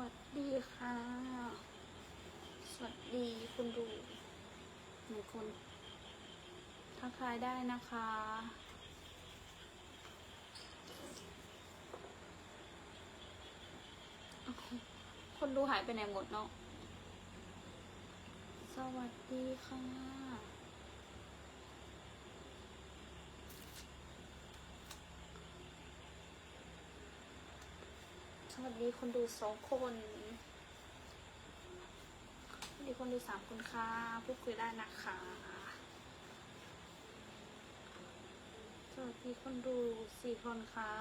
วัสดีค่ะ สวัสดีคุณดูหนึ่งคนทักทายได้นะคะ คนดูหายไปไหนหมดเนาะ สวัสดีค่ะ สวัสดีคนดูสองคนสวัสดีคนดูสามคนค่ะพูดคุยได้นะคะสวัสดีคนดูสี่คนค่ะ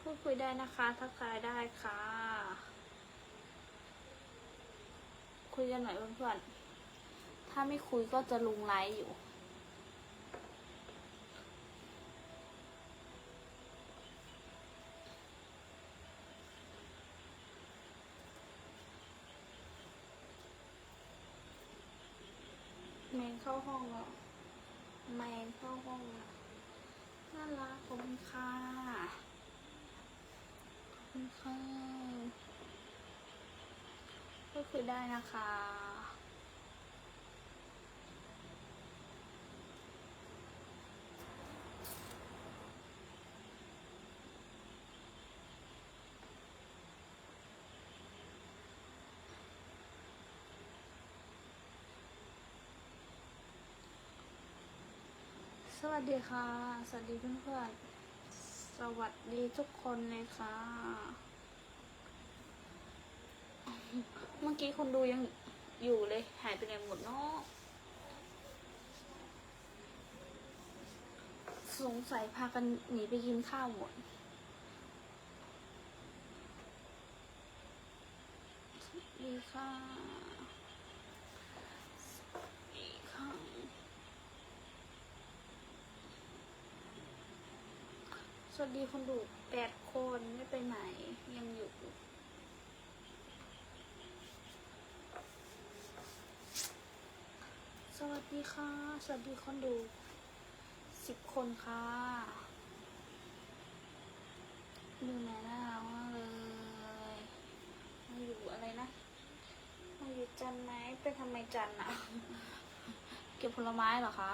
พูดคุยได้นะคะทักทายได้ค่ะ คุยกันหน่อยเพื่อนๆถ้าไม่คุยก็จะลุงไลฟ์อยู่ แมงเข้าห้องแล้วแมนเข้าห้องแล้วน่ารักขอบคุณค่ะขอบคุณค่ะก็คือได้นะคะ สวัสดีค่ะ สวัสดีเพื่อนๆ สวัสดีทุกคนเลยค่ะ เมื่อกี้คนดูยังอยู่เลย หายไปไหนหมดเนาะสงสัยพากันหนีไปกินข้าวหมด สวัสดีค่ะ สวัสดีค่ะ สวัสดีคนดูแปดคนไม่ไปไหน ยังอยู่ สวัสดีค่ะ สวัสดีคนดูสิบคนค่ะดูแม่น่ารักมากเลยมาอยู่อะไรนะมาอยู่จันไหมไปทำไมจันอะเก็บผลไม้เหรอคะ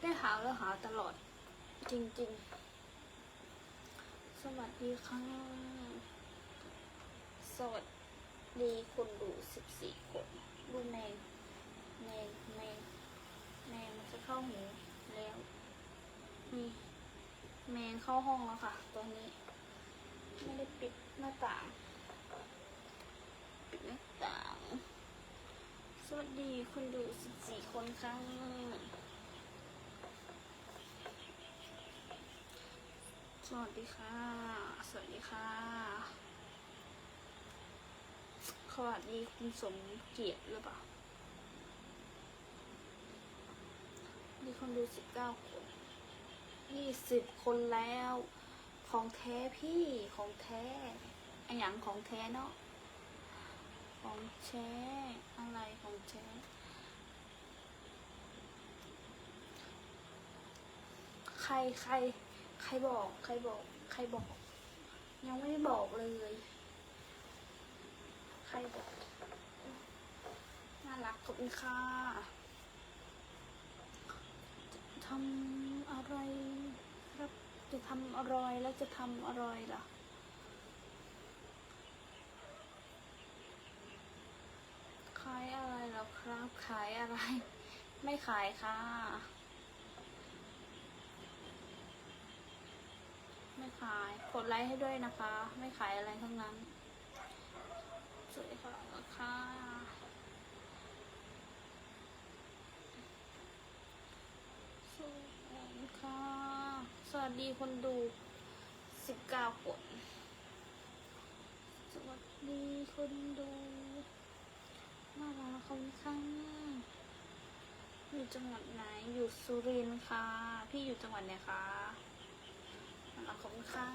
ได้หา แล้วหาตลอด จริง ๆ สวัสดีค่ะสวัสดีคนดูสิบสี่คนดูแมงแมงแมงแมงมันจะเข้าหูแล้วนี่แมงเข้าห้องแล้วค่ะตัวนี้ ไม่ได้ปิดหน้าต่าง ปิดหน้าต่าง สวัสดีคนดูสิบสี่คนค่ะ สวัสดีค่ะ สวัสดีค่ะ สวัสดีคุณสมเกียรติหรือเปล่ามีคนดูสิบเก้าคนยี่สิบคนแล้ว ของแท้พี่ของแท้อันอย่างของแท้เนาะ ของแท้อะไรของแท้ใครใคร ใครบอก ใครบอก ใครบอก ยังไม่ได้บอกเลย ใครบอก น่ารักขอบคุณค่ะทำอะไรครับ จะทำอะไรแล้วจะทำอะไรล่ะขายอะไรหรอครับ ขายอะไร ไม่ขายค่ะ ไม่ ขาย กดไลค์ให้ด้วยนะคะ ไม่ขายอะไรทั้งนั้น สวยค่ะค่ะสวัสดีค่ะ สวัสดีคนดูสิบเก้าคน สวัสดีคนดูน่ารักคนข้างอยู่จังหวัดไหน อยู่สุรินทร์ค่ะ พี่อยู่จังหวัดไหนคะ ขอบคุณค่ะ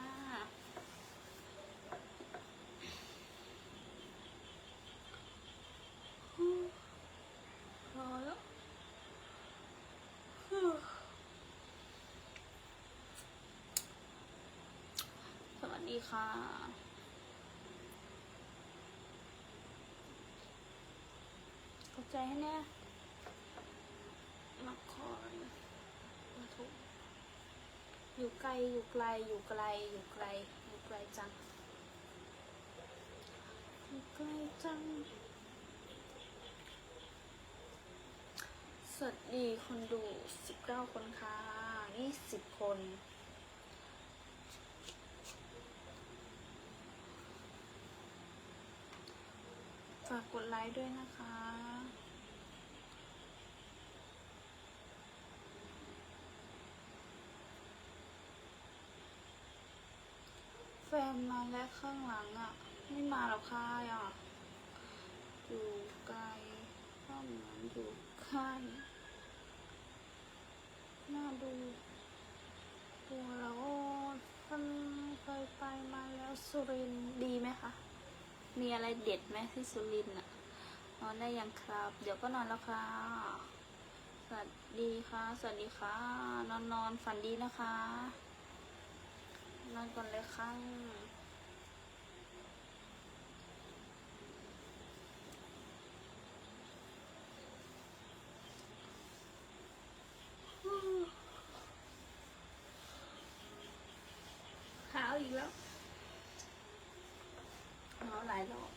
พอแล้วสวัสดีค่ะ ขอบใจให้แน่ อยู่ไกลอยู่ไกลอยู่ไกลอยู่ไกลอยู่ไกลจังอยู่ไกลจัง สวัสดีคนดู19คนค่ะ20คนฝากกดไลค์ด้วยนะคะ แฟนมาแล้วข้างหลังอะ ไม่มาหรอกค่ะอะอยู่ไกลก็เหมือนอยู่ข้างน่าดูตัวแล้วท่านเคยไปมาแล้วสุรินดีไหมคะ มีอะไรเด็ดไหมที่สุรินทร์อะนอนได้ยังครับ เดี๋ยวก็นอนแล้วค่ะ สวัสดีค่ะ สวัสดีค่ะ นอนนอนฝันดีนะคะ นอนก่อนเลยค่ะ ขาวอีกแล้วขาวยรอบ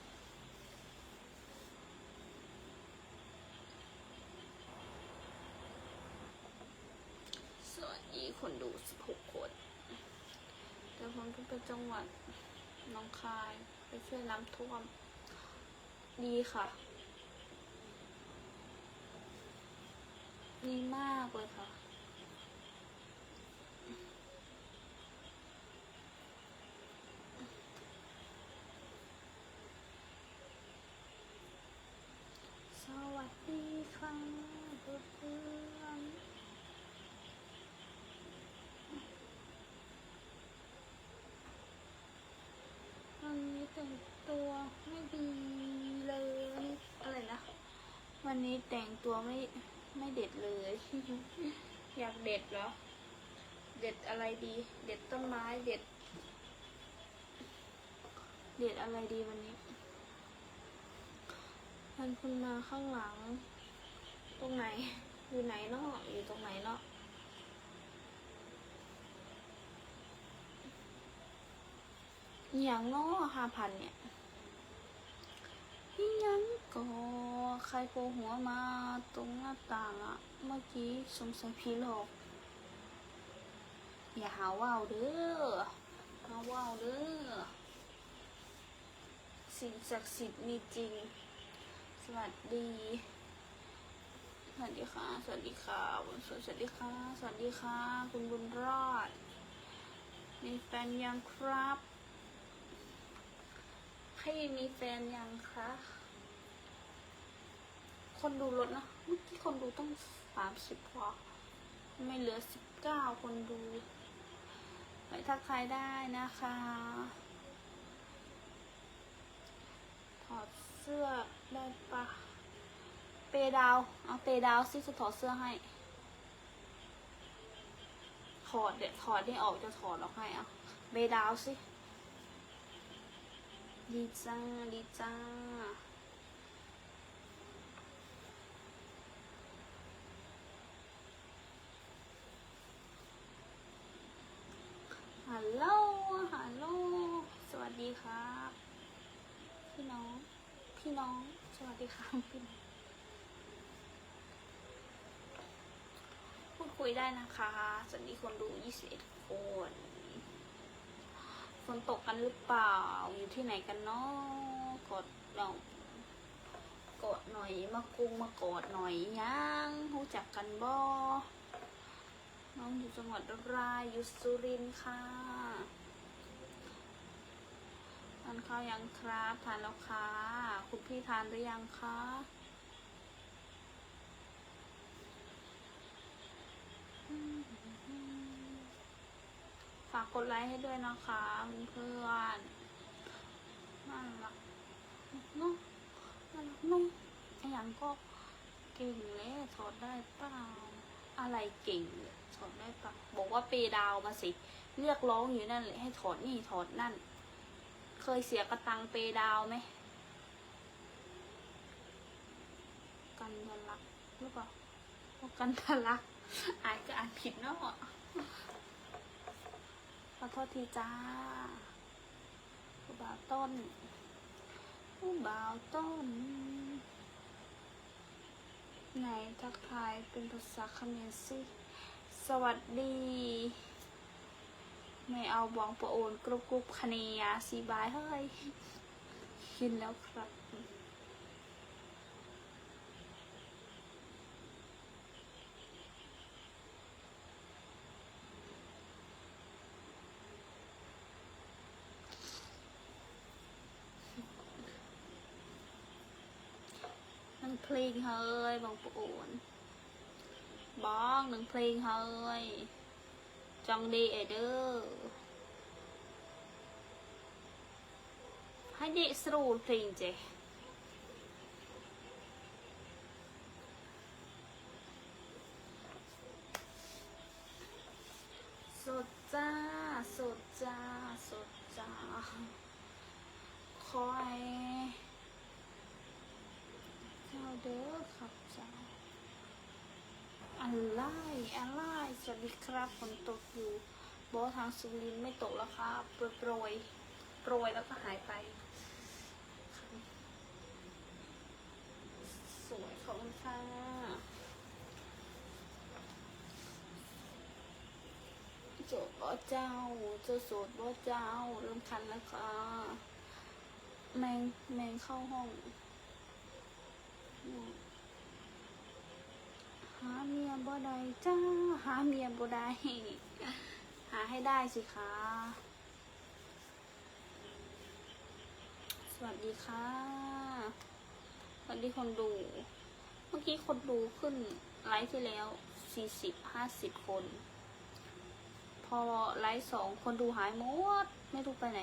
สวัสดีคนดู 16 คนเดี๋ยวผมจะไปจังหวัดน้องคายไปช่วยน้ำท่วม ดีค่ะ ดีมากเลยค่ะ สวัสดีค่ะเพื่อนๆวันนี้แต่งตัวไม่ดีเลยอะไรนะ วันนี้แต่งตัวไม่ไม่เด็ดเลย อยากเด็ดเหรอ เด็ดอะไรดี เด็ดต้นไม้ เด็ด เด็ดอะไรดีวันนี้ท่านคุณมาข้างหลัง ตรงไหน อยู่ไหนเนาะอยู่ตรงไหนเนาะอหย่างเนาะห้าพันเนี่ย อีหยังก็ใครโผล่หัวมาตรงหน้าต่างอะเมื่อกี้สงสัยผีหลอกอย่าหาว่าวเด้อหาว่าวเด้อสิ่งศักดิ์สิทธิ์มีจริง สวัสดี สวัสดีค่ะ สวัสดีค่ะวันสวยสวัสดีค่ะ สวัสดีค่ะ คุณบุญรอด มีแฟนยังครับ ให้มีแฟนยังคะ คนดูลดนะเมื่อกี้คนดูต้องสามสิบกว่าไม่เหลือสิบเก้าคนดูไปทักทายได้นะคะ ถอดเสื้อได้ปะเปดาว เอาเปดาวสิจะถอดเสื้อให้ ถอดเดี๋ยวถอดนี่ออกจะถอดออกให้เอาเปดาวสิ ดีจ้าดีจ้าฮัลโหล ฮัลโหล สวัสดีครับ พี่น้อง พี่น้อง สวัสดีครับพี่น้อง พูดคุยได้นะคะ สวัสดีคนดู 21 คน ฝนตกกันหรือเปล่า อยู่ที่ไหนกันเนาะกดเรากดหน่อยมากรุงมากอดหน่อยยังรู้จักกันบ่น้องอยู่จังหวัดรายอยู่สุรินทร์ค่ะทานข้าวยังครับทานแล้วค่ะคุณพี่ทานหรือยังคะ ฝากกดไลค์ให้ด้วยนะคะเพื่อนน่ารักเนาะน่ารักเนาะไอ้หยังก็เก่งเลยถอดได้เปล่าอะไรเก่งเลยถอดได้เปล่าบอกว่าเปดาวมาสิ เรียกร้องอยู่นั่นแหละให้ถอดนี่ถอดนั่น เคยเสียกระตังเปดาวไหมกันทะลักหรือเปล่ากันทะลักอ่านก็อ่านผิดเนาะ อโทษทีจ้าผู้บ่าวต้นผู้บ่าวต้น ไหนทักทายเป็นภาษาเขมรสิสวัสดี ไม่เอาบองประโอนกรุบกรุบคเนียสีบายเฮ้ย กินแล้วครับ ភ្លេងហើយបងប្អូន បងនឹងភ្លេងហើយចង់ដេកអីទៅហើយដេកស្រួលភ្លេងចេះសុតចាសុតចាសុតចាខ້ອຍาสดจ้าสดจ้าคอยเจ้าเด้อครับจ้าอะไรอะไรสวัสดีครับฝนตกอยู่บอทางสุรินไม่ตกแล้วครับโปรยโปรยโปรยแล้วก็หายไป สวยขอบคุณค่ะโจดบ่เจ้าเจ้าโสดบ่เจ้าเริ่มคันแล้วค่ะแมงแมงเข้าห้อง หาเมียบ่ได้จ้าหาเมียบ่ได้หาให้ได้สิคะ สวัสดีค่ะ สวัสดีคนดู เมื่อกี้คนดูขึ้นไลฟ์ที่แล้วสี่สิบห้าสิบคน พอไลฟ์สองคนดูหายหมด ไม่รู้ไปไหน